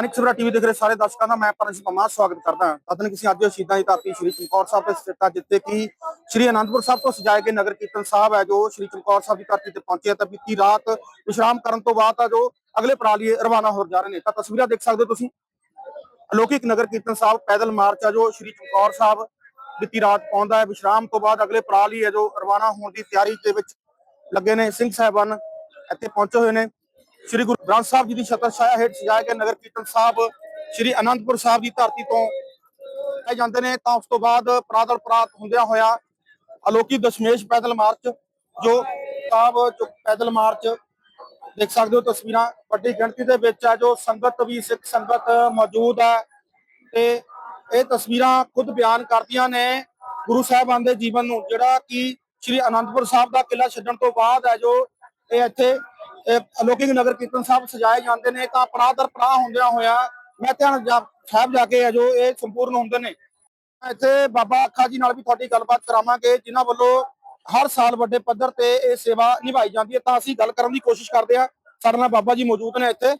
ਦਾਨਿਕ ਸਵੇਰਾ TV ਦੇਖ ਰਹੇ ਸਾਰੇ ਦਰਸ਼ਕਾਂ ਦਾ ਮੈਂ ਪਰਮੇਸ਼ ਪਮਾ ਸਵਾਗਤ ਕਰਦਾ ਹਾਂ। ਤਦਨ ਕਿਸੇ ਅੱਜ ਸ਼ਹੀਦਾਂ ਦੀ ਧਰਤੀ ਸ਼੍ਰੀ ਚਮਕੌਰ ਸਾਹਿਬ ਤੇ ਸਥਿਤ ਹੈ, ਜਿੱਥੇ ਕਿ ਸ਼੍ਰੀ ਅਨੰਦਪੁਰ ਸਾਹਿਬ ਤੋਂ ਸਜਾਏ ਗਏ ਨਗਰ ਕੀਰਤਨ ਸਾਹਿਬ ਹੈ, ਜੋ ਸ਼੍ਰੀ ਚਮਕੌਰ ਸਾਹਿਬ ਦੀ ਧਰਤੀ ਤੇ ਪਹੁੰਚੇ ਤਾਂ ਬੀਤੀ ਰਾਤ ਵਿਸ਼ਰਾਮ ਕਰਨ ਤੋਂ ਬਾਅਦ ਆ ਜੋ ਅਗਲੇ ਪੜਾਅ ਰਵਾਨਾ ਹੋ ਜਾ ਰਹੇ ਨੇ। ਤਾਂ ਤਸਵੀਰਾਂ ਦੇਖ ਸਕਦੇ ਹੋ ਤੁਸੀਂ। ਅਲੌਕਿਕ ਨਗਰ ਕੀਰਤਨ ਸਾਹਿਬ, ਪੈਦਲ ਮਾਰਚ ਆ, ਜੋ ਸ਼੍ਰੀ ਚਮਕੌਰ ਸਾਹਿਬ ਬੀਤੀ ਰਾਤ ਪਹੁੰਚਦਾ ਹੈ। ਵਿਸ਼ਰਾਮ ਤੋਂ ਬਾਅਦ ਅਗਲੇ ਪੜਾਅ ਹੈ, ਜੋ ਰਵਾਨਾ ਹੋਣ ਦੀ ਤਿਆਰੀ ਦੇ ਵਿੱਚ ਲੱਗੇ ਨੇ। ਸਿੰਘ ਸਾਹਿਬਾਨ ਇੱਥੇ ਪਹੁੰਚੇ ਹੋਏ ਨੇ। ਸ਼੍ਰੀ ਗੁਰੂ ਗ੍ਰੰਥ ਸਾਹਿਬ ਜੀ ਦੀ ਛਤਰ ਛਾਇਆ ਹੇਠ ਸਜਾਏ ਗਏ ਨਗਰ ਕੀਰਤਨ ਸਾਹਿਬ, ਸ਼੍ਰੀ ਅਨੰਦਪੁਰ ਸਾਹਿਬ ਦੀ ਧਰਤੀ ਤੋਂ ਆਏ ਜਾਂਦੇ ਨੇ, ਤਾਂ ਉਸ ਤੋਂ ਬਾਅਦ ਪ੍ਰਾਦਲ ਪ੍ਰਾਤ ਹੁੰਦਿਆਂ ਹੋਇਆ ਅਲੋਕੀ ਦਸ਼ਮੇਸ਼ ਪੈਦਲ ਮਾਰਚ, ਜੋ ਸਾਹਿਬ ਜੋ ਪੈਦਲ ਮਾਰਚ, ਦੇਖ ਸਕਦੇ ਹੋ ਤਸਵੀਰਾਂ, ਵੱਡੀ ਗਿਣਤੀ ਦੇ ਵਿੱਚ ਹੈ, ਜੋ ਸੰਗਤ ਵੀ, ਸਿੱਖ ਸੰਗਤ ਮੌਜੂਦ ਹੈ ਤੇ ਇਹ ਤਸਵੀਰਾਂ ਖੁਦ ਬਿਆਨ ਕਰਦੀਆਂ ਨੇ ਗੁਰੂ ਸਾਹਿਬਾਨ ਦੇ ਜੀਵਨ ਨੂੰ, ਜਿਹੜਾ ਕਿ ਸ਼੍ਰੀ ਅਨੰਦਪੁਰ ਸਾਹਿਬ ਦਾ ਕਿਲਾ ਛੱਡਣ ਤੋਂ ਬਾਅਦ ਹੈ, ਜੋ ਇਹ ਇੱਥੇ ਅਲੌਕਿਕ ਨਗਰ ਕੀਰਤਨ ਸਾਹਿਬ ਸਜਾਏ ਜਾਂਦੇ ਨੇ, ਤਾਂ ਪੜਾਅ ਦਰ ਪੜਾਅ ਹੁੰਦਿਆਂ ਹੋਇਆ ਮੈਂ ਧਿਆਨ ਸਾਹਿਬ ਜਾ ਕੇ ਜੋ ਇਹ ਸੰਪੂਰਨ ਹੁੰਦੇ ਨੇ। ਇੱਥੇ ਬਾਬਾ ਅੱਖਾ ਜੀ ਨਾਲ ਵੀ ਤੁਹਾਡੀ ਗੱਲਬਾਤ ਕਰਾਵਾਂਗੇ, ਜਿਨ੍ਹਾਂ ਵੱਲੋਂ ਹਰ ਸਾਲ ਵੱਡੇ ਪੱਧਰ ਤੇ ਇਹ ਸੇਵਾ ਨਿਭਾਈ ਜਾਂਦੀ ਹੈ। ਤਾਂ ਅਸੀਂ ਗੱਲ ਕਰਨ ਦੀ ਕੋਸ਼ਿਸ਼ ਕਰਦੇ ਹਾਂ। ਸਾਡੇ ਨਾਲ ਬਾਬਾ ਜੀ ਮੌਜੂਦ ਨੇ ਇੱਥੇ।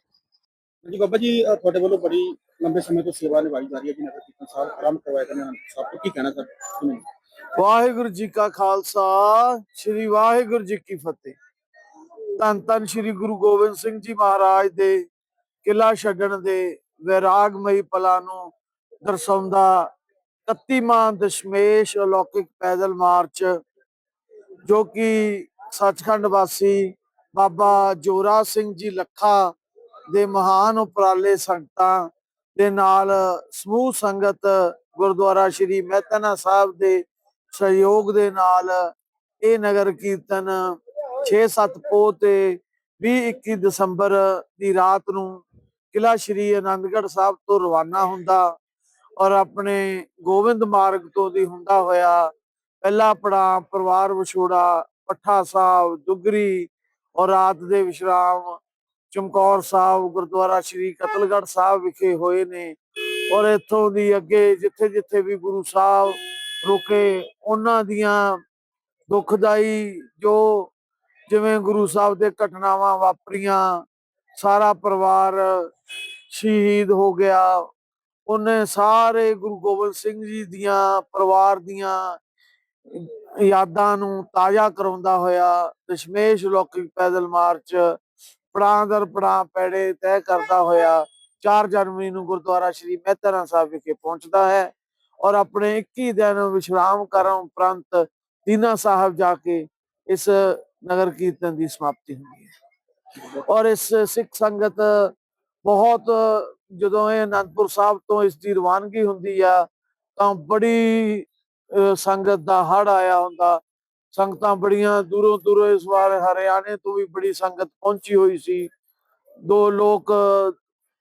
ਜੀ ਬਾਬਾ ਜੀ ਤੁਹਾਡੇ ਵੱਲੋਂ ਬੜੀ ਲੰਬੇ ਸਮੇਂ ਤੋਂ ਸੇਵਾ ਨਿਭਾਈ ਜਾ ਰਹੀ ਹੈ ਜੀ ਨਗਰ ਕੀਰਤਨ ਸਾਹਿਬ ਆਰੰਭ ਕਰਵਾਇਆ ਗਿਆ ਨੇ। ਸਭ ਤੋਂ ਕੀ ਕਹਿਣਾ ਸਰ ਵਾਹਿਗੁਰੂ ਜੀ ਕਾ ਖਾਲਸਾ, ਸ੍ਰੀ ਵਾਹਿਗੁਰੂ ਜੀ ਕੀ ਫਤਿਹ। ਧੰਨ ਧੰਨ ਸ੍ਰੀ ਗੁਰੂ ਗੋਬਿੰਦ ਸਿੰਘ ਜੀ ਮਹਾਰਾਜ ਦੇ ਕਿਲਾ ਛੱਡਣ ਦੇ ਵਿਰਾਗਮਈ ਪਲਾਂ ਨੂੰ ਦਰਸਾਉਂਦਾ 31ਵਾਂ ਦਸ਼ਮੇਸ਼, ਅਲੌਕਿਕ ਪੈਦਲ ਮਾਰਚ, ਜੋ ਕਿ ਸੱਚਖੰਡ ਵਾਸੀ ਬਾਬਾ ਜੋਰਾ ਸਿੰਘ ਜੀ ਲੱਖਾ ਦੇ ਮਹਾਨ ਉਪਰਾਲੇ ਸੰਗਤਾਂ ਦੇ ਨਾਲ ਸਮੂਹ ਸੰਗਤ ਗੁਰਦੁਆਰਾ ਸ਼੍ਰੀ ਮਹਿਤਨਾ ਸਾਹਿਬ ਦੇ ਸਹਿਯੋਗ ਦੇ ਨਾਲ ਇਹ ਨਗਰ ਕੀਰਤਨ 6-7 ਪੋਹ ਤੇ 20-21 ਦਸੰਬਰ ਦੀ ਰਾਤ ਨੂੰ ਕਿਲਾ ਸ਼੍ਰੀ ਅਨੰਦਗੜ੍ਹ ਸਾਹਿਬ ਤੋਂ ਰਵਾਨਾ ਹੁੰਦਾ ਔਰ ਆਪਣੇ ਗੋਬਿੰਦ ਮਾਰਗ ਤੋਂ ਦੀ ਹੁੰਦਾ ਹੋਇਆ ਪਹਿਲਾ ਪੜਾਅ ਪਰਿਵਾਰ ਵਿਛੋੜਾ ਪੱਠਾ ਸਾਹਿਬ, ਦੁਗਰੀ ਔਰ ਰਾਤ ਦੇ ਵਿਸ਼ਰਾਮ ਚਮਕੌਰ ਸਾਹਿਬ, ਗੁਰਦੁਆਰਾ ਸ਼੍ਰੀ ਕਤਲਗੜ੍ਹ ਸਾਹਿਬ ਵਿਖੇ ਹੋਏ ਨੇ ਔਰ ਇੱਥੋਂ ਦੀ ਅੱਗੇ ਜਿੱਥੇ ਜਿੱਥੇ ਵੀ ਗੁਰੂ ਸਾਹਿਬ ਰੁਕੇ, ਉਹਨਾਂ ਦੀਆਂ ਦੁਖਦਾਈ ਜੋ ਜਿਵੇਂ ਗੁਰੂ ਸਾਹਿਬ ਦੇ ਘਟਨਾਵਾਂ ਵਾਪਰੀਆਂ, ਸਾਰਾ ਪਰਿਵਾਰ ਸ਼ਹੀਦ ਹੋ ਗਿਆ। ਉਹਨੇ ਸਾਰੇ ਗੁਰੂ ਗੋਬਿੰਦ ਸਿੰਘ ਜੀ ਦੀਆਂ, ਪਰਿਵਾਰ ਦੀਆਂ ਯਾਦਾਂ ਨੂੰ ਤਾਜ਼ਾ ਕਰਾਉਂਦਾ ਹੋਇਆ ਦਸ਼ਮੇਸ਼ ਲੌਕਿਕ ਪੈਦਲ ਮਾਰਚ ਪੜਾਂ ਦਰ ਪੜਾਂ ਪੈੜੇ ਤੈਅ ਕਰਦਾ ਹੋਇਆ 4 ਜਨਵਰੀ ਨੂੰ ਗੁਰਦੁਆਰਾ ਸ਼੍ਰੀ ਮਹਿਤਰਾ ਸਾਹਿਬ ਵਿਖੇ ਪਹੁੰਚਦਾ ਹੈ ਔਰ ਆਪਣੇ 21 ਦਿਨ ਵਿਸ਼ਰਾਮ ਕਰਨ ਉਪਰੰਤ ਦੀਨਾ ਸਾਹਿਬ ਜਾ ਕੇ ਇਸ ਨਗਰ ਕੀਰਤਨ ਦੀ ਸਮਾਪਤੀ ਹੁੰਦੀ ਹੈ। ਔਰ ਇਸ ਸਿੱਖ ਸੰਗਤ ਬਹੁਤ ਜਦੋਂ ਇਹ ਅਨੰਦਪੁਰ ਸਾਹਿਬ ਤੋਂ ਇਸ ਦੀ ਰਵਾਨਗੀ ਹੁੰਦੀ ਆ, ਤਾਂ ਬੜੀ ਸੰਗਤ ਦਾ ਹੜ ਆਇਆ ਹੁੰਦਾ। ਸੰਗਤਾਂ ਬੜੀਆਂ ਦੂਰੋਂ ਦੂਰੋਂ ਇਸ ਵਾਰ ਹਰਿਆਣੇ ਤੋਂ ਵੀ ਬੜੀ ਸੰਗਤ ਪਹੁੰਚੀ ਹੋਈ ਸੀ। ਦੋ ਲੋਕ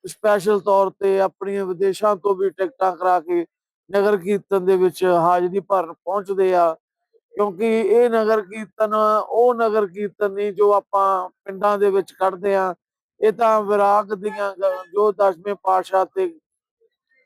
ਸਪੈਸ਼ਲ ਤੌਰ ਤੇ ਆਪਣੀਆਂ ਵਿਦੇਸ਼ਾਂ ਤੋਂ ਵੀ ਟਿਕਟਾਂ ਕਰਾ ਕੇ ਨਗਰ ਕੀਰਤਨ ਦੇ ਵਿੱਚ ਹਾਜ਼ਰੀ ਭਰਨ ਪਹੁੰਚਦੇ ਆ। ਕਿਉਂਕਿ ਇਹ ਨਗਰ ਕੀਰਤਨ ਉਹ ਨਗਰ ਕੀਰਤਨ ਨਹੀਂ ਜੋ ਆਪਾਂ ਪਿੰਡਾਂ ਦੇ ਵਿੱਚ ਕੱਢਦੇ ਆ ਇਹ ਤਾਂ ਵਿਰਾਗ ਦੀਆਂ ਜੋ ਦਸਵੇਂ ਪਾਤਸ਼ਾਹ ਤੇ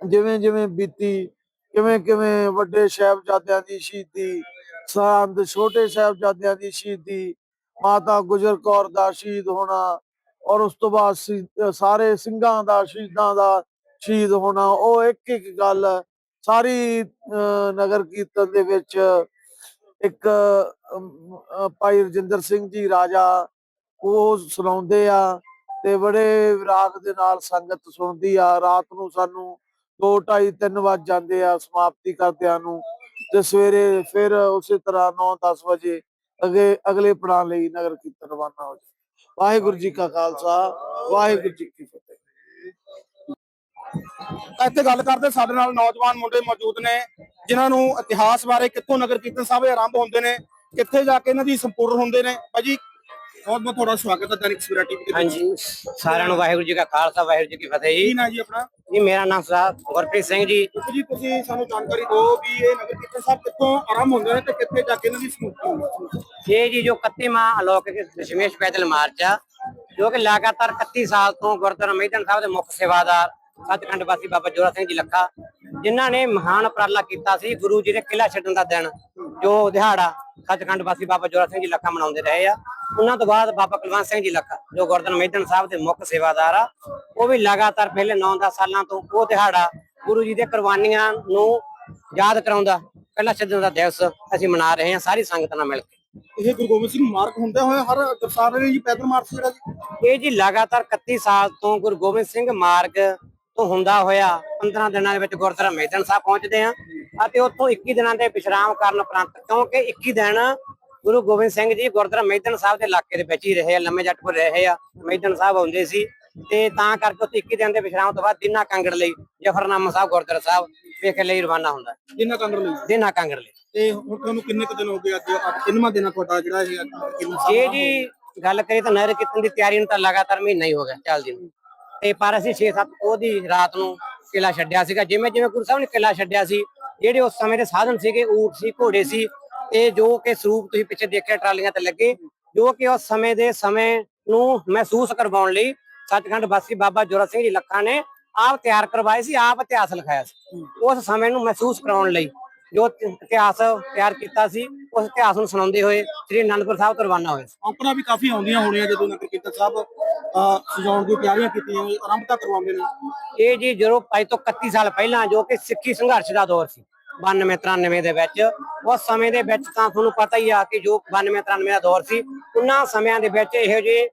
ਜਿਵੇਂ ਜਿਵੇਂ ਬੀਤੀ ਕਿਵੇਂ ਕਿਵੇਂ ਵੱਡੇ ਸਾਹਿਬਜ਼ਾਦਿਆਂ ਦੀ ਸ਼ਹੀਦੀ ਸੰਤ ਛੋਟੇ ਸਾਹਿਬਜ਼ਾਦਿਆਂ ਦੀ ਸ਼ਹੀਦੀ ਮਾਤਾ ਗੁਜਰ ਕੌਰ ਦਾ ਸ਼ਹੀਦ ਹੋਣਾ ਔਰ ਉਸ ਤੋਂ ਬਾਅਦ ਸਾਰੇ ਸਿੰਘਾਂ ਦਾ ਸ਼ਹੀਦਾਂ ਦਾ ਸ਼ਹੀਦ ਹੋਣਾ। ਉਹ ਇੱਕ ਇੱਕ ਗੱਲ ਸਾਰੀ ਅਹ, ਨਗਰ ਕੀਰਤਨ ਦੇ ਵਿੱਚ ਇੱਕ ਭਾਈ ਰਜਿੰਦਰ ਸਿੰਘ ਜੀ ਰਾਜਾ ਉਹ ਸੁਣਾਉਂਦੇ ਆ ਤੇ ਬੜੇ ਵਿਰਾਗ ਦੇ ਨਾਲ ਸੰਗਤ ਸੁਣਦੀ ਆ। ਰਾਤ ਨੂੰ ਸਾਨੂੰ 2 2:30 3 ਵੱਜ ਜਾਂਦੇ ਆ ਸਮਾਪਤੀ ਕਰਦਿਆਂ ਨੂੰ ਤੇ ਸਵੇਰੇ ਫਿਰ ਉਸੇ ਤਰ੍ਹਾਂ 9 10 ਵਜੇ ਅਗੇ ਅਗਲੇ ਪੜਾਅ ਲਈ ਨਗਰ ਕੀਰਤਨ ਰਵਾਨਾ ਹੋ ਜਾਏ ਵਾਹਿਗੁਰੂ ਜੀ ਕਾ ਖਾਲਸਾ ਵਾਹਿਗੁਰੂ ਜੀ ਕੀ ਫਤਿਹ। ਇੱਥੇ ਗੱਲ ਕਰਦੇ ਸਾਡੇ ਨਾਲ ਨੌਜਵਾਨ ਮੁੰਡੇ ਮੌਜੂਦ ਨੇ ਜਿਨ੍ਹਾਂ ਨੂੰ ਇਤਿਹਾਸ ਬਾਰੇ ਕਿੱਥੋਂ ਨਗਰ ਕੀਰਤਨ ਸਾਹਿਬ ਆਰੰਭ ਹੁੰਦੇ ਨੇ ਕਿੱਥੇ ਜਾ ਕੇ ਇਹਨਾਂ ਦੀ ਸੰਪੂਰਨ ਹੁੰਦੇ ਨੇ। ਭਾਜੀ ਬਹੁਤ ਬਹੁਤ ਤੁਹਾਡਾ ਸਵਾਗਤ ਹੈ ਦੈਨਿਕ ਸਵੇਰਾ ਟੀਵੀ ਵਿੱਚ। ਹਾਂਜੀ ਸਾਰਿਆਂ ਨੂੰ ਵਾਹਿਗੁਰੂ ਜੀ ਕਾ ਖਾਲਸਾ ਵਾਹਿਗੁਰੂ ਜੀ ਕੀ ਫਤਿਹ ਕੀ ਜੀ ਨਾਂ ਜੀ ਆਪਣਾ? ਜੀ ਮੇਰਾ ਨਾਮ ਸਾਹਿਬ ਗੁਰਪ੍ਰੀਤ ਸਿੰਘ ਜੀ। ਦੇਖੋ ਜੀ ਤੁਸੀਂ ਸਾਨੂੰ ਜਾਣਕਾਰੀ ਦਿਓ ਵੀ ਇਹ ਨਗਰ ਕੀਰਤਨ ਸਾਹਿਬ ਕਿੱਥੋਂ ਆਰੰਭ ਹੁੰਦੇ ਨੇ ਤੇ ਕਿੱਥੇ ਜਾ ਕੇ ਇਹਨਾਂ ਦੀ ਹੈ ਇਹ ਜੀ ਜੋ 31ਵਾਂ ਅਲੌਕਿਕ ਦਸ਼ਮੇਸ਼ ਪੈਦਲ ਮਾਰਚ ਆ ਜੋ ਕਿ ਲਗਾਤਾਰ 31 ਸਾਲ ਤੋਂ ਗੁਰਦੁਆਰਾ ਮਹਿਤਨ ਸਾਹਿਬ ਦੇ ਮੁੱਖ ਸੇਵਾਦਾਰ ਸੱਚਖੰਡ ਵਾਸੀ ਬਾਬਾ ਜੋਰਾ ਸਿੰਘ ਜੀ ਲੱਖਾ ਜਿਨ੍ਹਾਂ ਨੇ ਮਹਾਨ ਉਪਰਾਲਾ ਕੀਤਾ ਸੀ ਗੁਰੂ ਜੀ ਦੇ ਕਿਲਾ ਛੱਡਣ ਦਾ ਦਿਨ ਜੋ ਦਿਹਾੜਾ ਸੱਚਖੰਡ ਵਾਸੀ ਬਾਬਾ ਜੋਰਾ ਸਿੰਘ ਜੀ ਲੱਖਾ ਮਨਾਉਂਦੇ ਰਹੇ ਆ। ਉਹਨਾਂ ਤੋਂ ਬਾਅਦ ਬਾਬਾ ਕੁਲਵੰਤ ਸਿੰਘ ਜੀ ਲੱਖਾ ਜੋ ਗੁਰਦੁਆਰਾ ਮੈਦਨ ਸਾਹਿਬ ਦੇ ਮੁੱਖ ਸੇਵਾਦਾਰ ਆ ਉਹ ਵੀ ਲਗਾਤਾਰ ਪਹਿਲੇ 9-10 ਸਾਲਾਂ ਤੋਂ ਉਹ ਦਿਹਾੜਾ ਗੁਰੂ ਜੀ ਦੇ ਕੁਰਬਾਨੀਆਂ ਨੂੰ ਯਾਦ ਕਰਾਉਂਦਾ ਪਹਿਲਾ ਛੱਡਣ ਦਾ ਦਿਵਸ ਅਸੀਂ ਮਨਾ ਰਹੇ ਹਾਂ ਸਾਰੀ ਸੰਗਤ ਨਾਲ ਮਿਲ ਕੇ। ਇਹ ਗੁਰੂ ਗੋਬਿੰਦ ਸਿੰਘ ਮਾਰਗ ਹੁੰਦੇ ਹੋਏ ਹਰ ਦਰਸਾਰ ਜੀ ਪੈਦਲ ਮਾਰਚ ਜਿਹੜਾ ਜੀ। ਇਹ ਜੀ ਲਗਾਤਾਰ 31 ਸਾਲ ਤੋਂ ਗੁਰੂ ਗੋਬਿੰਦ ਸਿੰਘ ਮਾਰਗ ਤੋਂ ਹੁੰਦਾ ਹੋਇਆ 15 ਦਿਨਾਂ ਦੇ ਵਿੱਚ ਗੁਰਦੁਆਰਾ ਮੈਦਨ ਸਾਹਿਬ ਪਹੁੰਚਦੇ ਆ ਅਤੇ ਉੱਥੋਂ 21 ਦਿਨਾਂ ਦੇ ਵਿਸ਼ਰਾਮ ਕਰਨ ਉਪਰੰਤ ਕਿਉਂਕਿ 21 ਦਿਨ ਗੁਰੂ ਗੋਬਿੰਦ ਸਿੰਘ ਜੀ ਗੁਰਦੁਆਰਾ ਮੈਦਨ ਸਾਹਿਬ ਦੇ ਇਲਾਕੇ ਦੇ ਵਿੱਚ ਹੀ ਰਹੇ ਆ ਲੰਮੇ ਜੱਟਪੁਰ ਰਹੇ ਆ ਮੈਦਨ ਸਾਹਿਬ ਆਉਂਦੇ ਸੀ ਤੇ ਤਾਂ ਕਰਕੇ ਉੱਥੇ 21 ਦਿਨ ਦੇ ਵਿਸ਼ਰਾਮ ਤੋਂ ਬਾਅਦ ਦਿਨਾ ਕਾਂਗੜ ਲਈ ਜਫਰਨਾਮਾ ਸਾਹਿਬ ਗੁਰਦੁਆਰਾ ਸਾਹਿਬ ਵੇਖਣ ਲਈ ਰਵਾਨਾ ਹੁੰਦਾ। ਜਿੰਨਾ ਕੰਗਰ ਲਈ? ਦਿਨਾ ਕਾਂਗੜ ਲਈ। ਤੇ ਹੁਣ ਤੁਹਾਨੂੰ ਕਿੰਨੇ ਕੁ ਦਿਨ ਹੋ ਗਏ ਅੱਜ ਕਿੰਨਵਾਂ ਦਿਨ ਤੁਹਾਡਾ ਜਿਹੜਾ ਇਹ ਜੇ ਜੀ ਗੱਲ ਕਰੀਏ ਤਾਂ ਨਹਿਰ ਕੀਰਤਨ ਦੀ ਤਿਆਰੀ ਨੂੰ ਤਾਂ ਲਗਾਤਾਰ ਮਹੀਨਾ ਹੀ ਹੋ ਗਿਆ ਚੱਲਦੀ ਨੂੰ। ਤੇ ਪਰ ਅਸੀਂ 6-7 ਉਹਦੀ ਰਾਤ ਨੂੰ ਕਿਲਾ ਛੱਡਿਆ ਸੀਗਾ। ਜਿਵੇਂ ਜਿਵੇਂ ਗੁਰੂ ਸਾਹਿਬ ਨੇ ਕਿਲਾ ਛੱਡਿਆ ਸੀ, ਜਿਹੜੇ ਉਸ ਸਮੇਂ ਦੇ ਸਾਧਨ ਸੀਗੇ ਊਠ ਸੀ, ਘੋੜੇ ਸੀ ਇਹ ਜੋ ਕਿ ਸਰੂਪ ਤੁਸੀਂ ਪਿੱਛੇ ਦੇਖਿਆ ਟਰਾਲੀਆਂ ਤੇ ਲੱਗੇ, ਜੋ ਕਿ ਉਸ ਸਮੇਂ ਦੇ ਸਮੇਂ ਨੂੰ ਮਹਿਸੂਸ ਕਰਵਾਉਣ ਲਈ ਸੱਚਖੰਡ ਵਾਸੀ ਬਾਬਾ ਜੋਰਾ ਸਿੰਘ ਜੀ ਲੱਖਾਂ ਨੇ ਆਪ ਤਿਆਰ ਕਰਵਾਏ ਸੀ, ਆਪ ਇਤਿਹਾਸ ਲਿਖਾਇਆ ਸੀ। ਉਸ ਸਮੇਂ ਨੂੰ ਮਹਿਸੂਸ ਕਰਾਉਣ ਲਈ ਜੋ ਇਤਿਹਾਸ ਤਿਆਰ ਕੀਤਾ ਸੀ ਉਸ ਇਤਿਹਾਸ ਨੂੰ ਸੁਣਾਉਂਦੇ ਹੋਏ ਸ੍ਰੀ ਅਨੰਦਪੁਰ ਸਾਹਿਬ ਤੋਂ ਰਵਾਨਾ ਹੋਏ। ਔਕੜਾਂ ਵੀ ਕਾਫੀ ਆਉਂਦੀਆਂ ਹੋਣੀਆਂ ਜਦੋਂ ਨਗਰ ਕੀਰਤਨ ਸਾਹਿਬ ਸਜਾਉਣ ਦੀ ਤਿਆਰੀਆਂ ਕੀਤੀਆਂ ਨੇ ਆਰੰਭਤਾ ਕਰਵਾਉਂਦੇ ਨੇ। ਇਹ ਜੀ ਜਦੋਂ ਅੱਜ ਤੋਂ 31 ਸਾਲ ਪਹਿਲਾਂ ਜੋ ਕਿ ਸਿੱਖੀ ਸੰਘਰਸ਼ ਦਾ ਦੌਰ ਸੀ 92 93 ਦੇ ਵਿੱਚ। ਉਸ ਸਮੇਂ ਦੇ ਵਿੱਚ ਤਾਂ ਤੁਹਾਨੂੰ ਪਤਾ ਹੀ ਆ ਕਿ ਜੋ 92 93 ਦਾ ਦੌਰ ਸੀ ਉਹਨਾਂ ਸਮਿਆਂ ਦੇ ਵਿੱਚ ਇਹੋ ਜਿਹੇ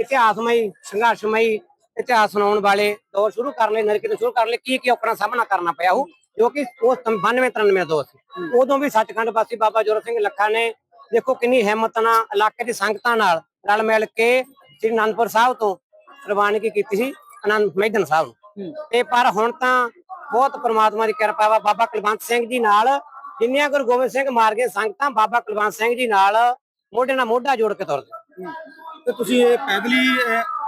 ਇਤਿਹਾਸਮਈ ਸੰਘਰਸ਼ਮਈ ਇਤਿਹਾਸ ਸੁਣਾਉਣ ਵਾਲੇ ਦੌਰ ਸ਼ੁਰੂ ਕਰਨ ਲਈ ਨਰਕੀ ਸ਼ੁਰੂ ਕਰਨ ਲਈ ਕੀ ਕੀ ਦਾ ਸਾਹਮਣਾ ਕਰਨਾ ਪਿਆ ਉਹ? ਜੋ ਕਿ ਉਸ 92 93 ਦਾ ਦੌਰ ਸੀ। ਉਦੋਂ ਵੀ ਸੱਚਖੰਡ ਵਾਸੀ ਬਾਬਾ ਜੋਰਾ ਸਿੰਘ ਲੱਖਾ ਨੇ ਦੇਖੋ ਕਿੰਨੀ ਹਿੰਮਤ ਨਾਲ ਇਲਾਕੇ ਦੀ ਸੰਗਤਾਂ ਨਾਲ ਰਲ ਮਿਲ ਕੇ ਸ੍ਰੀ ਅਨੰਦਪੁਰ ਸਾਹਿਬ ਤੋਂ ਰਵਾਨਗੀ ਕੀਤੀ ਸੀ ਆਨੰਦ ਮੈਦਨ ਸਾਹਿਬ ਨੂੰ। ਤੇ ਪਰ ਹੁਣ ਤਾਂ ਬਹੁਤ ਪ੍ਰਮਾਤਮਾ ਦੀ ਕਿਰਪਾ ਵਾ ਬਾਬਾ ਕੁਲਵੰਤ ਸਿੰਘ ਜੀ ਨਾਲ ਜਿੰਨੀਆਂ ਗੁਰੂ ਗੋਬਿੰਦ ਸਿੰਘ ਮਾਰ ਗਏ ਸੰਗਤਾਂ ਬਾਬਾ ਕੁਲਵੰਤ ਸਿੰਘ ਜੀ ਨਾਲ ਮੋਢੇ ਨਾਲ ਮੋਢਾ ਜੋੜ ਕੇ ਤੁਰਦੇ। ਤੇ ਤੁਸੀਂ ਇਹ ਪੈਦਲੀ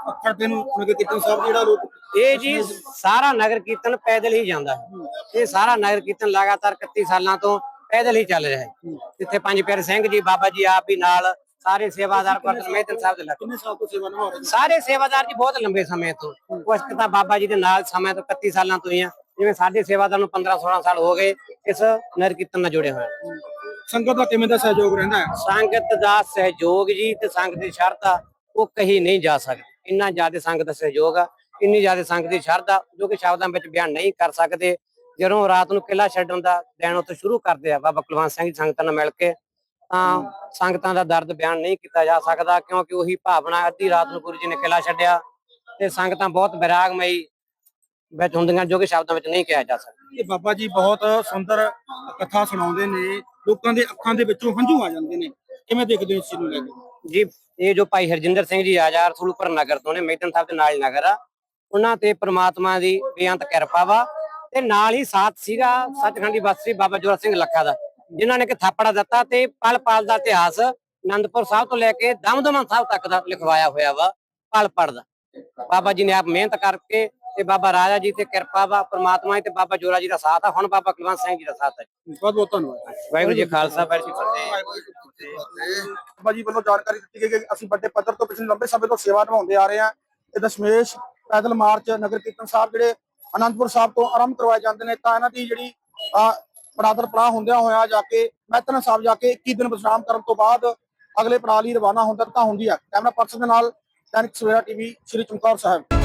ਅੱਖਰ ਦੇ ਨੂੰ ਨਗਰ ਕੀਰਤਨ ਸਾਹਿਬ ਜਿਹੜਾ ਲੋਕ ਇਹ ਜੀ ਸਾਰਾ ਨਗਰ ਕੀਰਤਨ ਪੈਦਲ ਹੀ ਜਾਂਦਾ ਹੈ। ਇਹ ਸਾਰਾ ਨਗਰ ਕੀਰਤਨ ਲਗਾਤਾਰ 31 ਸਾਲਾਂ ਤੋਂ ਪੈਦਲ ਹੀ ਚੱਲ ਰਿਹਾ ਹੈ। ਜਿੱਥੇ ਪੰਜ ਪਿਆਰੇ ਸਿੰਘ ਜੀ ਬਾਬਾ ਜੀ ਆਪ ਵੀ ਨਾਲ ਸਾਰੇ ਸੇਵਾਦਾਰ ਗੁਰਦੁਆਰਾ ਮਹਿਤਨ ਸਾਹਿਬ ਦੇ ਲੱਗੇ। ਕਿੰਨੇ ਸਾਲ ਤੋਂ ਸੇਵਾ ਨਿਭਾ ਰਹੇ ਸਾਰੇ ਸੇਵਾਦਾਰ ਜੀ ਬਹੁਤ ਲੰਬੇ ਸਮੇਂ ਤੋਂ। ਕੁਛ ਕੁ ਤਾਂ ਬਾਬਾ ਜੀ ਦੇ ਨਾਲ ਸਮੇਂ ਤੋਂ 31 ਸਾਲਾਂ ਤੋਂ ਹੀ ਆ। ਜਿਵੇਂ ਸਾਡੇ ਸੇਵਾਦਾਰ ਨੂੰ 15 16 ਸਾਲ ਹੋ ਗਏ ਇਸ ਨਗਰ ਕੀਰਤਨ ਨਾਲ ਜੁੜੇ ਹੋਏ। ਸੰਗਤ ਦਾ ਕਿਵੇਂ ਦਾ ਸਹਿਯੋਗ ਰਹਿੰਦਾ ਹੈ? ਸੰਗਤ ਦਾ ਸਹਿਯੋਗ ਜੀ ਤੇ ਸੰਗਤ ਦੀ ਸ਼ਰਧਾ ਉਹ ਕਹੀ ਨਹੀਂ ਜਾ ਸਕਦੀ। ਇੰਨਾ ਜ਼ਿਆਦਾ ਸੰਗਤ ਦਾ ਸਹਿਯੋਗ ਆ ਇੰਨੀ ਜ਼ਿਆਦਾ ਸੰਗਤ ਦੀ ਸ਼ਰਧਾ ਜੋ ਕਿ ਸ਼ਬਦਾਂ ਵਿੱਚ ਬਿਆਨ ਨਹੀਂ ਕਰ ਸਕਦੇ। ਜਦੋਂ ਰਾਤ ਨੂੰ ਕਿਲਾ ਛੱਡਣ ਦਾ ਦਿਨ ਉੱਥੇ ਸ਼ੁਰੂ ਕਰਦੇ ਆ ਬਾਬਾ ਕੁਲਵੰਤ ਸਿੰਘ ਜੀ ਸੰਗਤਾਂ ਨਾਲ ਮਿਲ ਕੇ ਤਾਂ ਸੰਗਤਾਂ ਦਾ ਦਰਦ ਬਿਆਨ ਨਹੀਂ ਕੀਤਾ ਜਾ ਸਕਦਾ ਕਿਉਂਕਿ ਉਹੀ ਭਾਵਨਾ ਅੱਧੀ ਰਾਤ ਨੂੰ ਗੁਰੂ ਜੀ ਨੇ ਕਿਲਾ ਛੱਡਿਆ ਤੇ ਸੰਗਤਾਂ ਬਹੁਤ ਵਿਰਾਗਮਈ ਵਿੱਚ ਹੁੰਦੀਆਂ ਜੋ ਕਿ ਸ਼ਬਦਾਂ ਵਿੱਚ ਨਹੀਂ ਕਿਹਾ ਜਾ ਸਕਦਾ। ਇਹ ਬਾਬਾ ਜੀ ਬਹੁਤ ਸੁੰਦਰ ਕਥਾ ਸੁਣਾਉਂਦੇ ਨੇ ਲੋਕਾਂ ਦੇ ਅੱਖਾਂ ਦੇ ਵਿੱਚੋਂ ਹੰਝੂ ਆ ਜਾਂਦੇ ਨੇ। ਕਿਵੇਂ ਦੇਖਦੇ ਹੋ ਇਸ ਚੀਜ਼ ਨੂੰ ਲੈ ਕੇ? ਜੀ ਇਹ ਜੋ ਭਾਈ ਹਰਜਿੰਦਰ ਸਿੰਘ ਜੀ ਆਜ਼ਾਰ ਰਸੂਲਪੁਰ ਨਗਰ ਤੋਂ ਨੇ ਮੈਦਨ ਸਾਹਿਬ ਦੇ ਨਾਲ ਨਗਰ ਆ। ਉਹਨਾਂ ਤੇ ਪ੍ਰਮਾਤਮਾ ਦੀ ਬੇਅੰਤ ਕਿਰਪਾ ਵਾ ਤੇ ਨਾਲ ਹੀ ਸਾਥ ਸੀਗਾ ਸੱਚਖੰਡੀ ਵਾਸੀ ਬਾਬਾ ਜੋਰਾ ਸਿੰਘ ਲੱਖਾ ਦਾ ਜਿਨ੍ਹਾਂ ਨੇ ਕਿ ਥਾਪੜਾ ਦਿੱਤਾ ਤੇ ਪਲ ਪਲ ਦਾ ਇਤਿਹਾਸ ਆਨੰਦਪੁਰ ਸਾਹਿਬ ਤੋਂ ਲੈ ਕੇ ਦਮਦਮਾ ਸਾਹਿਬ ਤੱਕ ਦਾ ਲਿਖਵਾਇਆ ਹੋਇਆ ਵਾ ਪਲ ਪਲ ਦਾ। ਬਾਬਾ ਜੀ ਨੇ ਆਪ ਮਿਹਨਤ ਕਰਕੇ ਤੇ ਬਾਬਾ ਰਾਜਾ ਜੀ ਤੇ ਕਿਰਪਾ ਵਾ ਪ੍ਰਮਾਤਮਾ ਤੇ ਬਾਬਾ ਜੋਰਾ ਜੀ ਦਾ ਸਾਥ ਆ ਹੁਣ ਬਾਬਾ ਕੁਲਵੰਤ ਸਿੰਘ ਜੀ ਦਾ ਸਾਥ ਹੈ ਬਹੁਤ ਬਹੁਤ ਧੰਨਵਾਦ। ਵਾਹਿਗੁਰੂ ਜੀ ਖਾਲਸਾ ਵਾਹਿਗੁਰੂ ਜੀ ਫਤਿਹ। ਬਾਬਾ ਜੀ ਵੱਲੋਂ ਜਾਣਕਾਰੀ ਦਿੱਤੀ ਗਈ ਕਿ ਅਸੀਂ ਵੱਡੇ ਪੱਧਰ ਤੋਂ ਪਿਛਲੇ ਲੰਬੇ ਸਮੇਂ ਤੋਂ ਸੇਵਾ ਨਿਭਾਉਂਦੇ ਆ ਰਹੇ ਹਾਂ। ਤੇ ਦਸ਼ਮੇਸ਼ ਪੈਦਲ ਮਾਰਚ ਨਗਰ ਕੀਰਤਨ ਸਾਹਿਬ ਜਿਹੜੇ ਅਨੰਦਪੁਰ ਸਾਹਿਬ ਤੋਂ ਆਰੰਭ ਕਰਵਾਏ ਜਾਂਦੇ ਨੇ, ਤਾਂ ਇਹਨਾਂ ਦੀ ਜਿਹੜੀ ਆ ਪੜਾਦਰ ਪੜਾਅ ਹੁੰਦਿਆਂ ਹੋਇਆ ਜਾ ਕੇ ਮਹਿਤਨ ਸਾਹਿਬ ਜਾ ਕੇ 21 ਦਿਨ ਵਿਸ਼ਰਾਮ ਕਰਨ ਤੋਂ ਬਾਅਦ ਅਗਲੇ ਪੜਾਅ ਲਈ ਰਵਾਨਾ ਹੁੰਦਾ ਤਾਂ ਹੁੰਦੀ ਆ। ਕੈਮਰਾ ਪਰਸਨ ਦੇ ਨਾਲ ਦੈਨਿਕ ਸਵੇਰਾ ਟੀਵੀ, ਸ਼੍ਰੀ ਚਮਕੌਰ ਸਾਹਿਬ।